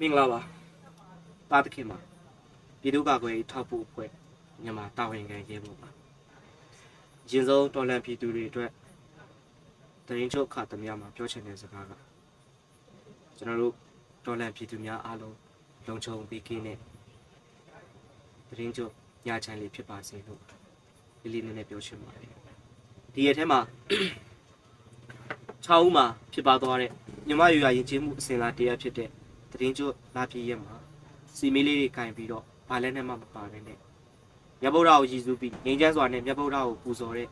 မင်္ဂလာပါတာသခင်ပါပြည်သူ့ကာကွယ်ရေးထောက်ပို့အဖွဲ့မြန်မာတာဝန်ခံရဲဘော်ပါရင်ဆုံးတော်လန်ပြည်သူတွေအတွက်တရင်ချုပ်ခါသမ ्या မှာပြောချင်တဲ့စကားကကျွန်တော်တို့တော်လန်ပြည်သူများအားလုံးလုံခြုံပြီးကင်းတဲ့တရင်ချုပ်ညချမ်းလေးဖြစ်ပါစေလို့လေးလေးနည်းနည်းပြောချင်ပါတယ်ဒီရက်ထဲမှာ6ဦးမှာဖြစ်ပါသွားတဲ့မြမယူရရင်ကျေးမှုအစဉ်လာတရားဖြစ်တဲ့ တရင်ကျွတ်လာပြည့်ရက်မှာစီမီလေးတွေကင်ပြီးတော့ဘာလဲနဲ့မှမပါဘဲနဲ့မြတ်ဗုဒ္ဓကိုရည်စူးပြီးငြိမ်းချမ်းစွာနဲ့မြတ်ဗုဒ္ဓကိုပူဇော်တဲ့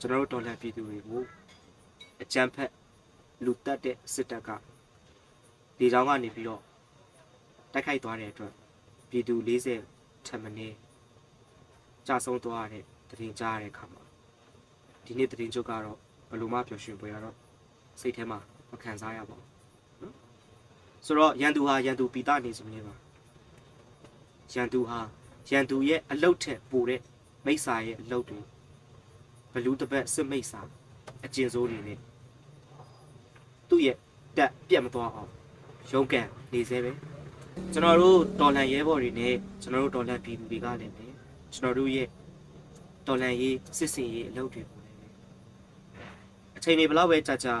ကျွန်တော်တို့တော်လှန်ပြည်သူတွေကိုအကြမ်းဖက်လူတက်တဲ့စစ်တပ်ကဒီကြောင်ကနေပြီးတော့တိုက်ခိုက်သွားတဲ့အတွက်ပြည်သူ40ထက်မနည်းကြာဆုံးသွားတဲ့တရင်ကြားရတဲ့အခါမှာဒီနေ့တရင်ကျွတ်ကတော့ဘယ်လိုမှပျော်ရွှင်ပွဲရတော့စိတ်ထဲမှာမခံစားရပါဘူးနော် ဆိုတော့ရန်သူဟာရန်သူပီတာနေစမနေပါရန်သူဟာရန်သူရဲ့အလုတ်ထက်ပိုတဲ့မိစ္ဆာရဲ့အလုတ်တွေဘလူးတစ်ပတ်စစ်မိစ္ဆာအကျဉ်စိုးတွေနဲ့သူ့ရဲ့တက်ပြတ်မသွားအောင်ရုန်းကန်နေသေးပဲကျွန်တော်တို့တော်လန်ရဲဘော်တွေနဲ့ကျွန်တော်တို့တော်လန်ပြည်သူတွေကလည်းပဲကျွန်တော်တို့ရဲ့တော်လန်ရေးစစ်စင်ရေးအလုပ်တွေကိုလည်းပဲအချိန်တွေဘယ်လောက်ပဲကြာကြာ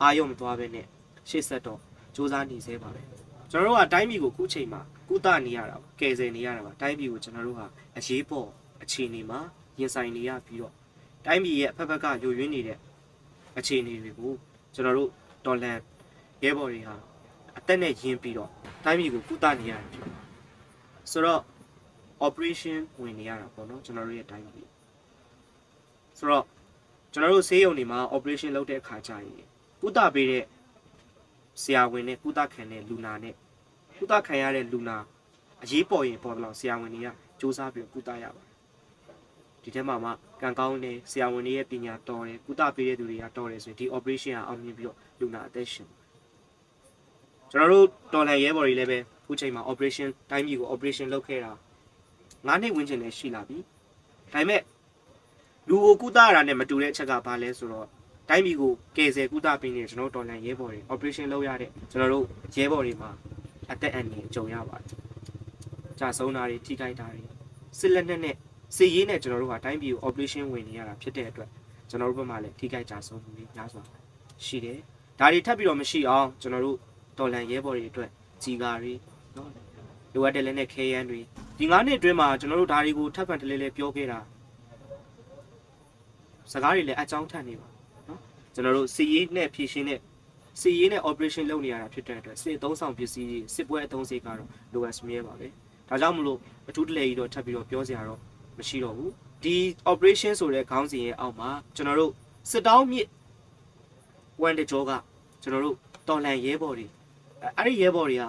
အာရုံမသွားပဲနဲ့ရှေ့ဆက်တော့ စူးစမ်းနေသေးပါပဲကျွန်တော်တို့ကတိုင်းပြည်ကိုခုချိန်မှာကုသနေရတာပါကယ်ဆယ်နေရတာပါတိုင်းပြည်ကိုကျွန်တော်တို့ဟာအရေးပေါ်အခြေအနေမှာရင်ဆိုင်နေရပြီးတော့တိုင်းပြည်ရဲ့အဖက်ဖက်ကယိုယွင်းနေတဲ့အခြေအနေတွေကိုကျွန်တော်တို့တော်လန်ရဲဘော်တွေဟာအသက်နဲ့ယင်းပြီးတော့တိုင်းပြည်ကိုကုသနေရတယ်ဖြစ်တယ်ဆိုတော့ operation ဝင်နေရတာပေါ့နော်ကျွန်တော်တို့ရဲ့တိုင်းပြည်ဆိုတော့ကျွန်တော်တို့ဆေးရုံတွေမှာ operation လုပ်တဲ့အခါကျရင်ကုသပေးတဲ့ ဆရာဝန်နဲ့ကုသခံတဲ့လူနာနဲ့ကုသခံရတဲ့လူနာအရေးပေါ်ရင်ပေါ်တော့ဆရာဝန်တွေကစူးစမ်းပြီးကုသရပါတယ်ဒီထဲမှာမှကံကောင်းတဲ့ဆရာဝန်တွေရဲ့ပညာတော်တယ်ကုသပေးတဲ့သူတွေကတော်တယ်ဆိုရင်ဒီ operation ကအောင်မြင်ပြီးတော့လူနာအသက်ရှင်ကျွန်တော်တို့တော်လန်ရဲဘော်တွေလည်းပဲခုချိန်မှာ operation တိုင်းပြည်ကို operation လုပ်ခဲ့တာ9နှစ်ဝန်းကျင်နဲ့ရှိလာပြီဒါပေမဲ့လူကိုကုသရတာနဲ့မတူတဲ့အချက်ကဘာလဲဆိုတော့ တိုင်းပြည်ကိုကယ်ဆယ်ကုသပေးနေတဲ့ကျွန်တော်တို့တော်လန်ရဲဘော်တွေ operation လုပ်ရတဲ့ကျွန်တော်တို့ရဲဘော်တွေမှာအသက်အန္တရာယ်ကြုံရပါတယ်။ကြာဆုံးတာတွေထိခိုက်တာတွေစစ်လက်နက်နဲ့စစ်ရေးနဲ့ကျွန်တော်တို့ဟာတိုင်းပြည်ကို operation ဝင်နေရတာဖြစ်တဲ့အတွက်ကျွန်တော်တို့ဘက်မှာလည်းထိခိုက်ကြဆုံးမှုတွေများစွာရှိတယ်။ဒါတွေထပ်ပြီးတော့မရှိအောင်ကျွန်တော်တို့တော်လန်ရဲဘော်တွေအတွက်ကြီးကာတွေနော်လိုအပ်တဲ့လက်နဲ့ခဲယမ်းတွေဒီ9နှစ်အတွင်းမှာကျွန်တော်တို့ဒါတွေကိုထပ်ဖန်တလဲလဲပြောခဲ့တာစကားတွေလည်းအကြောင်းထပ်နေပါနော် ကျွန်တော်တို့စီရေးနဲ့ဖြည့်ရှင်းတဲ့စီရေးနဲ့ operation လုပ်နေရတာဖြစ်တဲ့အတွက်စစ်အသုံးဆောင်ပစ္စည်းတွေစစ်ပွဲအသုံးစရိတ်ကတော့လိုအပ်စမြဲပါပဲဒါကြောင့်မလို့အထူးတလဲကြီးတော့ထပ်ပြီးတော့ပြောစရာတော့မရှိတော့ဘူးဒီ operation ဆိုတဲ့ခေါင်းစဉ်ရဲ့အောက်မှာကျွန်တော်တို့စစ်တောင်းမြစ်ဝန်တကြောကကျွန်တော်တို့တော်လန်ရဲဘော်တွေအဲ့ဒီရဲဘော်တွေဟာ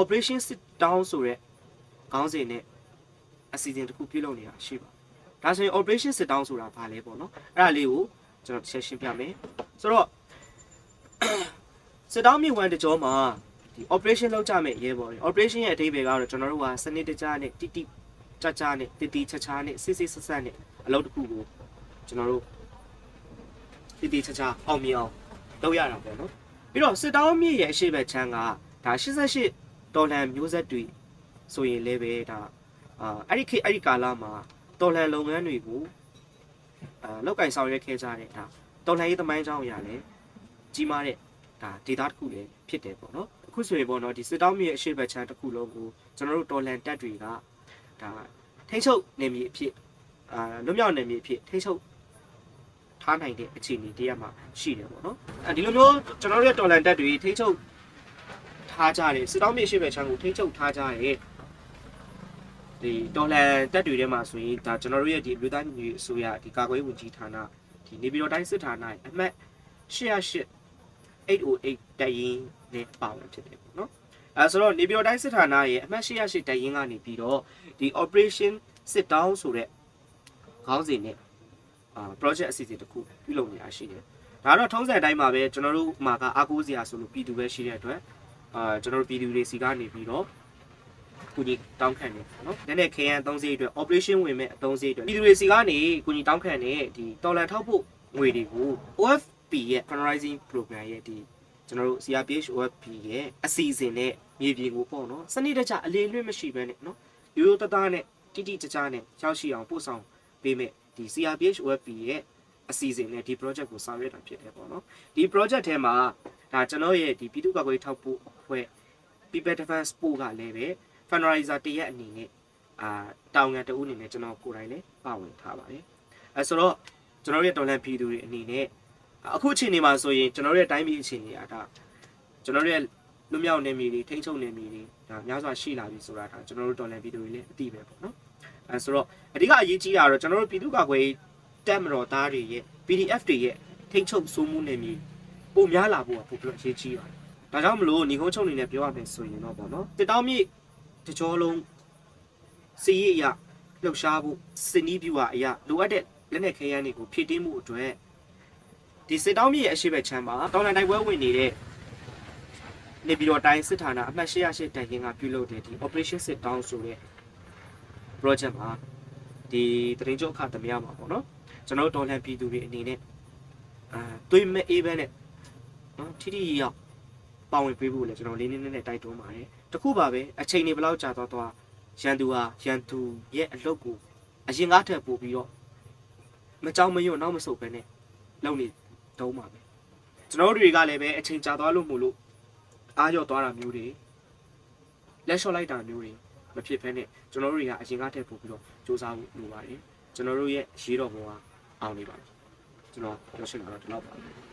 operation sit down ဆိုတဲ့ခေါင်းစဉ်နဲ့အစီအစဉ်တစ်ခုပြုလုပ်နေတာရှိပါဒါဆိုရင် operation sit down ဆိုတာဘာလဲပေါ့နော်အဲ့ဒါလေးကို ကျွန်တော်တစ်ချက်ရှင်းပြမယ်ဆိုတော့ sit down မြေဝန်တကြောမှာဒီ operation လုပ်ကြမယ်ရဲဘော်တွေ operation ရဲ့အဓိပ္ပာယ်ကတော့ကျွန်တော်တို့ကစနစ်တကျနဲ့တိတိကျကျနဲ့တည်တည်ချာချာနဲ့စစ်စစ်ဆက်ဆက်နဲ့အလုပ်တစ်ခုကိုကျွန်တော်တို့တည်တည်ချာချာအောင်မြင်အောင်လုပ်ရတာပေါ့နော်ပြီးတော့စစ်တောင်းမြစ်ရဲ့အရှိတ်ဘက်ချမ်းကဒါ88ဒေါ်လာမျိုးဆက်တွေဆိုရင်လည်းပဲဒါအာအဲ့ဒီခေတ်အဲ့ဒီကာလမှာဒေါ်လာလုပ်ငန်းတွေကိုအာ လောက်ကင်ဆောင်ရွက်ခဲ့ကြတဲ့ဒါဒေါ်လာရေးသမိုင်းကြောင်းအရာလည်းကြီးမားတဲ့ဒါဒေတာတစ်ခုလည်းဖြစ်တယ်ပေါ့နော်အခုဆိုရင်ပေါ့နော်ဒီစစ်တောင်းမြစ်ရဲ့အရှိတ်ဘက်ချမ်းတစ်ခုလုံးကိုကျွန်တော်တို့ဒေါ်လာတက်တွေကဒါထိန်းချုပ်နေမည်အဖြစ်အာလွတ်မြောက်နေမည်အဖြစ်ထိန်းချုပ်ထားနိုင်တဲ့အခြေအနေတရမှာရှိတယ်ပေါ့နော်အဲဒီလိုမျိုးကျွန်တော်တို့ရဲ့ဒေါ်လာတက်တွေထိန်းချုပ်ထားကြတယ်စစ်တောင်းမြစ်ရှိဘက်ချမ်းကိုထိန်းချုပ်ထားကြတယ် ဒီဒေါ်လာတက်တွေထဲမှာဆိုရင်ဒါကျွန်တော်တို့ရဲ့ဒီလူသားညီအစိုးရဒီကာကွယ်ရေးဝန်ကြီးဌာနဒီနေပြည်တော်တိုင်းစစ်ဌာနအမှတ်88 808တရင်နဲ့ပါဝင်ဖြစ်တယ်ပေါ့နော်အဲဆိုတော့နေပြည်တော်တိုင်းစစ်ဌာနရဲ့အမှတ်88တရင်ကနေပြီးတော့ဒီ operation sit down ဆိုတဲ့ခေါင်းစဉ်နဲ့အာ project အစီအစဉ်တစ်ခုပြုလုပ်နေတာရှိတယ်ဒါတော့ထုံးစံအတိုင်းမှာပဲကျွန်တော်တို့မှာကအားကိုးစရာဆိုလို့ပြည်သူပဲရှိတဲ့အတွက်အာကျွန်တော်တို့ပြည်သူတွေစီကနေပြီးတော့ ကုညီတောင်းခံနေပေါ့နော်။နည်းနည်းခရန်အသုံးစရိတ်အတွက် operation ဝင်မဲ့အသုံးစရိတ်အတွက်ပြည်သူတွေစီကနေကုညီတောင်းခံတဲ့ဒီတော်လန်ထောက်ဖို့ငွေတွေကို OFP ရဲ့ fundraising program ရဲ့ဒီကျွန်တော်တို့ CRPH OFP ရဲ့အစီအစဉ်နဲ့မြေပြင်ကိုပေါ့နော်စနစ်တကျအလေးလွတ်မရှိဘဲနဲ့နော်ရိုးရိုးသားသားနဲ့တိတိကျကျနဲ့ရောက်ရှိအောင်ပို့ဆောင်ပေးမယ်ဒီ CRPH OFP ရဲ့အစီအစဉ်နဲ့ဒီ project ကိုဆောင်ရွက်တာဖြစ်တယ်ပေါ့နော်ဒီ project ထဲမှာဒါကျွန်တော်ရဲ့ဒီပြည်သူ့ကာကွယ်ရေးထောက်ပို့အဖွဲ့ People Defense Sport ကလည်းပဲ fundraiser တရက်အနေနဲ့အာတောင်ငံတအုပ်အနေနဲ့ကျွန်တော်ကိုယ်တိုင်လည်းပါဝင်ထားပါတယ်အဲဆိုတော့ကျွန်တော်တို့ရဲ့တော်လန်ပြည်သူတွေအနေနဲ့အခုအချိန်နေမှာဆိုရင်ကျွန်တော်တို့ရဲ့တိုင်းပြည်အခြေအနေအတာကျွန်တော်တို့ရဲ့လွတ်မြောက်နေမည်တွေထိန်းချုပ်နေမည်တွေဒါများစွာရှိလာပြီဆိုတာဒါကျွန်တော်တို့တော်လန်ပြည်သူတွေလည်းအသိပဲပေါ့နော်အဲဆိုတော့အဓိကအရေးကြီးတာတော့ကျွန်တော်တို့ပြည်သူ့ကာကွယ်ရေးတပ်မတော်သားတွေရဲ့ PDF တွေရဲ့ထိန်းချုပ်စိုးမှုနေမည်ပုံများလာဖို့ကပိုပြီးတော့အရေးကြီးပါတယ်ဒါကြောင့်မလို့ညီကုန်းချုပ်အနေနဲ့ပြောရမယ်ဆိုရင်တော့ပေါ့နော်တစ်တောင်းမြစ် တစ်ကြောလုံးစီးရရလှုပ်ရှားဖို့စင်နီးပြူဟာအရာလိုအပ်တဲ့လက်နက်ခဲယမ်းတွေကိုဖြည့်တင်းမှုအတွက်ဒီစစ်တောင်းမြစ်ရဲ့အရှိဘက်ချမ်းမှာတောင်တန်တိုက်ပွဲဝင်နေတဲ့နေပြည်တော်တိုင်းစစ်ဌာနအမှတ်808တိုင်ရင်ကပြုလုပ်တဲ့ဒီ Operation Sit Down ဆိုတဲ့ project မှာဒီတရင်ကျုပ်အခသမယမှာပေါ့နော်ကျွန်တော်တို့တော်လန်ပြည်သူတွေအနေနဲ့အာတွေးမဲ့အေးပဲနဲ့နော်ထိထိရောက်ပါဝင်ပေးဖို့လည်းကျွန်တော်လေးလေးနက်နက်တိုက်တွန်းပါတယ် တခုပါပဲအချိန်တွေဘယ်လောက်ကြာသွားသွားရန်သူဟာရန်သူရဲ့အလုပ်ကိုအရင်ကားထက်ပို့ပြီးတော့မကြောက်မရွံ့နောက်မဆုတ်ပဲနဲ့လုပ်နေတုံးပါပဲကျွန်တော်တို့တွေကလည်းပဲအချိန်ကြာသွားလို့မို့လို့အားရော့သွားတာမျိုးတွေလက်လျှော့လိုက်တာမျိုးတွေမဖြစ်ဘဲနဲ့ကျွန်တော်တို့တွေကအရင်ကားထက်ပို့ပြီးတော့စူးစမ်းဖို့လိုပါတယ်ကျွန်တော်တို့ရဲ့ရေးတော်ဘဝအောင်နေပါပြီကျွန်တော်ပြောချင်တာတော့ဒီလောက်ပါပဲ